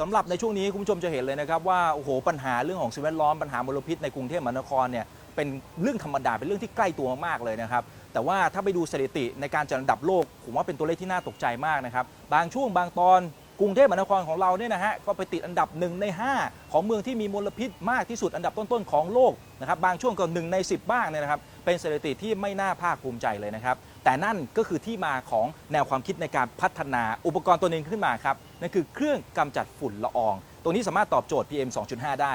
สำหรับในช่วงนี้คุณผู้ชมจะเห็นเลยนะครับว่าโอ้โหปัญหาเรื่องของสิ่งแวดล้อมปัญหามลพิษในกรุงเทพมหานครเนี่ยเป็นเรื่องธรรมดาเป็นเรื่องที่ใกล้ตัวมากเลยนะครับแต่ว่าถ้าไปดูสถิติในการจัดอันดับโลก ผมว่าเป็นตัวเลขที่น่าตกใจมากนะครับบางช่วงบางตอน กรุงเทพมหานครของเราเนี่ยนะฮะก็ไปติดอันดับ 1 ใน 5 ของเมืองที่มีมลพิษมากที่สุดอันดับต้นๆของโลกนะครับบางช่วงก็1ใน 10 บ้างเนี่ยนะครับเป็นสถิติที่ไม่น่าภาคภูมิใจเลยนะครับ แต่นั่นก็คือที่มาของแนวความคิดในการพัฒนาอุปกรณ์ตัวหนึงขึ้นมาครับนั่นคือเครื่องกำจัดฝุ่นละออง ตัวนี้สามารถตอบโจทย์ PM 2.5 ได้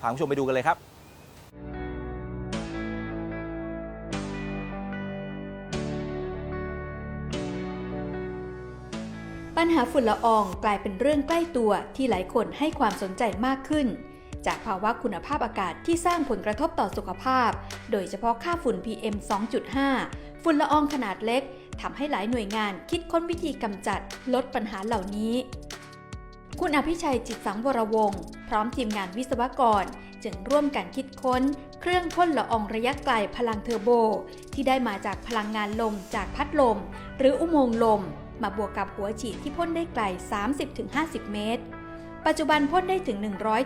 พาผู้ชมไปดูกันเลยครับ ปัญหาฝุ่นละอองกลายเป็นเรื่องใกล้ตัวที่หลายคนให้ความสนใจมากขึ้น จากภาวะคุณภาพอากาศที่สร้างผลกระทบต่อสุขภาพ โดยเฉพาะค่าฝุ่น PM 2.5 ฝุ่นละอองขนาดเล็กทำให้หลายหน่วยงานคิดค้นวิธีกำจัดลดปัญหาเหล่านี้ คุณอภิชัยจิตสังวรวงศ์พร้อมทีมงานวิศวกร จึงร่วมกันคิดค้น เครื่องพ่นละอองระยะไกลพลังเทอร์โบ ที่ได้มาจากพลังงานลมจากพัดลม หรืออุโมงค์ลม มาบวกกับหัวฉีดที่พ่นได้ไกล 30-50 เมตร ปัจจุบันพ่นได้ถึง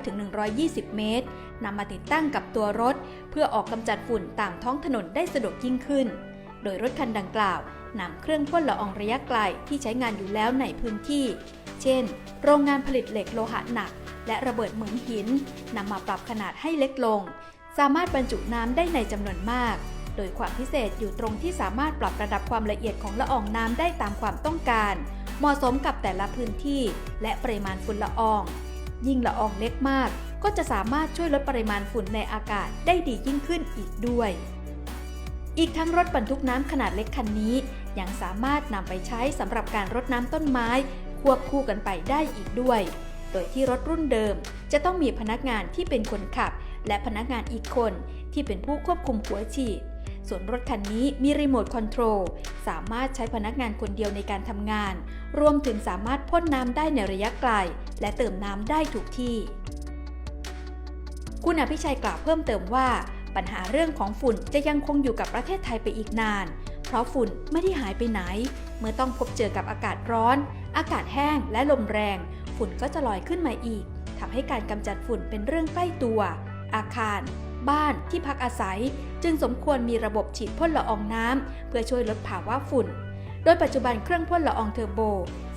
100-120 เมตรนำมาติดตั้งกับตัวรถ เพื่อออกกำจัดฝุ่นตามท้องถนนได้สะดวกยิ่งขึ้น โดยรถคันดังกล่าวนำเครื่องพ่นละอองระยะไกลที่ใช้งานอยู่แล้วในพื้นที่ เช่น โรงงานผลิตเหล็กโลหะหนัก และระเบิดเหมืองหินนำมาปรับขนาดให้เล็กลง สามารถบรรจุน้ำได้ในจำนวนมาก ดยความพิเศษอยู่ตรงที่สามารถปรับระดับความละเอียดของละอองน้ำได้ตามความต้องการ เหมาะสมกับแต่ละพื้นที่ และปริมาณฝุ่นละออง ยิ่งละอองเล็กมาก ก็จะสามารถช่วยลดปริมาณฝุ่นในอากาศได้ดียิ่งขึ้นอีกด้วย อีกทั้งรถบรรทุกน้ำขนาดเล็กคันนี้ ยังสามารถนำไปใช้สำหรับการรดน้ำต้นไม้ ควบคู่กันไปได้อีกด้วย โดยที่รถรุ่นเดิม จะต้องมีพนักงานที่เป็นคนขับ และพนักงานอีกคนที่เป็นผู้ควบคุมหัวฉีด ส่วนรถคันนี้มีรีโมทคอนโทรลสามารถใช้พนักงานคนเดียวในการทำงาน รวมถึงสามารถพ่นน้ำได้ในระยะไกล และเติมน้ำได้ถูกที่ คุณอภิชัยกล่าวเพิ่มเติมว่า ปัญหาเรื่องของฝุ่นจะยังคงอยู่กับประเทศไทยไปอีกนาน เพราะฝุ่นไม่ได้หายไปไหน เมื่อต้องพบเจอกับอากาศร้อน อากาศแห้งและลมแรง ฝุ่นก็จะลอยขึ้นมาอีกทำให้การกำจัดฝุ่นเป็นเรื่องใกล้ตัว อาคาร บ้านที่พักอาศัย จึงสมควรมีระบบฉีดพ่นละอองน้ำเพื่อช่วยลดภาวะฝุ่น โดยปัจจุบันเครื่องพ่นละอองเทอร์โบ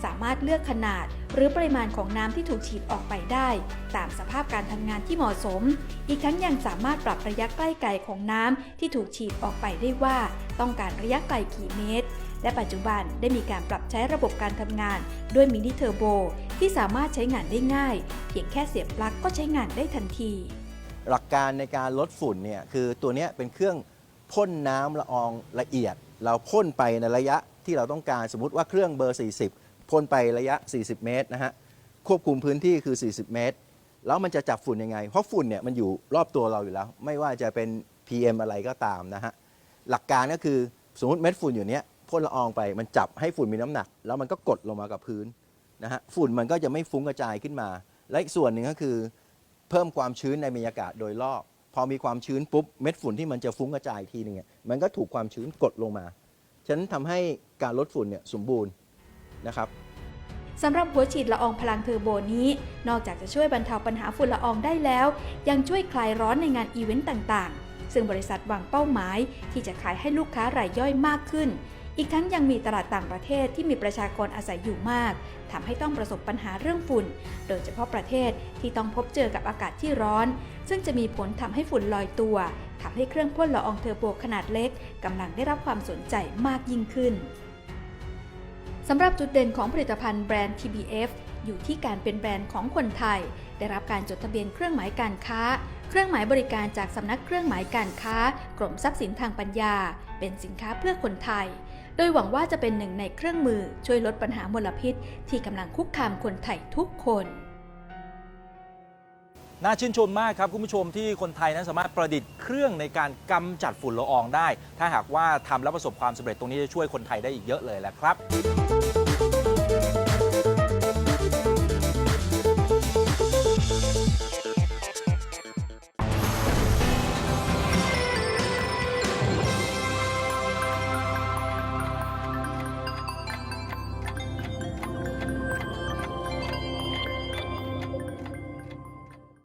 สามารถเลือกขนาด หรือปริมาณของน้ำที่ถูกฉีดออกไปได้ ตามสภาพการทำงานที่เหมาะสม อีกทั้งยังสามารถปรับระยะใกล้ไกลของน้ำที่ถูกฉีดออกไปได้ว่า ต้องการระยะไกลกี่เมตรและปัจจุบันได้มีการปรับใช้ระบบการทำงานด้วยมินิเทอร์โบที่สามารถใช้งานได้ง่าย เพียงแค่เสียบปลั๊กก็ใช้งานได้ทันที หลักการในการลดฝุ่นเนี่ยคือตัวนี้เป็นเครื่องพ่นน้ำละอองละเอียด เราพ่นไปในระยะที่เราต้องการสมมติว่าเครื่องเบอร์ 40พ่นไประยะ 40 เมตรนะฮะควบคุมพื้นที่คือ 40 เมตร แล้วมันจะจับฝุ่นยังไง เพราะฝุ่นเนี่ยมันอยู่รอบตัวเราอยู่แล้ว ไม่ว่าจะเป็น PM อะไรก็ตามนะฮะหลักการก็คือสมมติเม็ดฝุ่นอยู่เนี้ยพ่นละอองไปมันจับให้ฝุ่นมีน้ำหนัก แล้วมันก็กดลงมากับพื้นนะฮะฝุ่นมันก็จะไม่ฟุ้งกระจายขึ้นมา และอีกส่วนหนึ่งก็คือ เพิ่มความชื้นในบรรยากาศโดยรอบ พอมีความชื้นปุ๊บเม็ดฝุ่นที่มันจะฟุ้งกระจายอีกทีหนึงอะมันก็ถูกความชื้นกดลงมาฉะนั้นทำให้การลดฝุ่นเนี่ยสมบูรณ์นะครับสำหรับหัวฉีดละอองพลังเทอร์โบนี้ นอกจากจะช่วยบรรเทาปัญหาฝุ่นละอองได้แล้ว ยังช่วยคลายร้อนในงานอีเวนต์ต่างๆ ซึ่งบริษัทวางเป้าหมายที่จะขายให้ลูกค้ารายย่อยมากขึ้น อีกทั้งยังมีตลาดต่างประเทศที่มีประชากรอาศัยอยู่มากทำให้ต้องประสบปัญหาเรื่องฝุ่น โดยเฉพาะประเทศที่ต้องพบเจอกับอากาศที่ร้อน ซึ่งจะมีผลทำให้ฝุ่นลอยตัวทำให้เครื่องพ่นละอองเทอร์โบขนาดเล็กกำลังได้รับความสนใจมากยิ่งขึ้นสำหรับจุดเด่นของผลิตภัณฑ์แบรนด์ TBF อยู่ที่การเป็นแบรนด์ของคนไทย ได้รับการจดทะเบียนเครื่องหมายการค้า เครื่องหมายบริการจากสำนักเครื่องหมายการค้า กรมทรัพย์สินทางปัญญา เป็นสินค้าเพื่อคนไทย โดยหวังว่าจะเป็นหนึ่งในเครื่องมือช่วยลดปัญหามลพิษ ที่กำลังคุกคามคนไทยทุกคนน่าชื่นชมมากครับคุณผู้ชมที่คนไทยนั้นสามารถประดิษฐ์เครื่องในการกำจัดฝุ่นละอองได้ ถ้าหากว่าทำแล้วประสบความสำเร็จตรงนี้จะช่วยคนไทยได้อีกเยอะเลยแหละครับ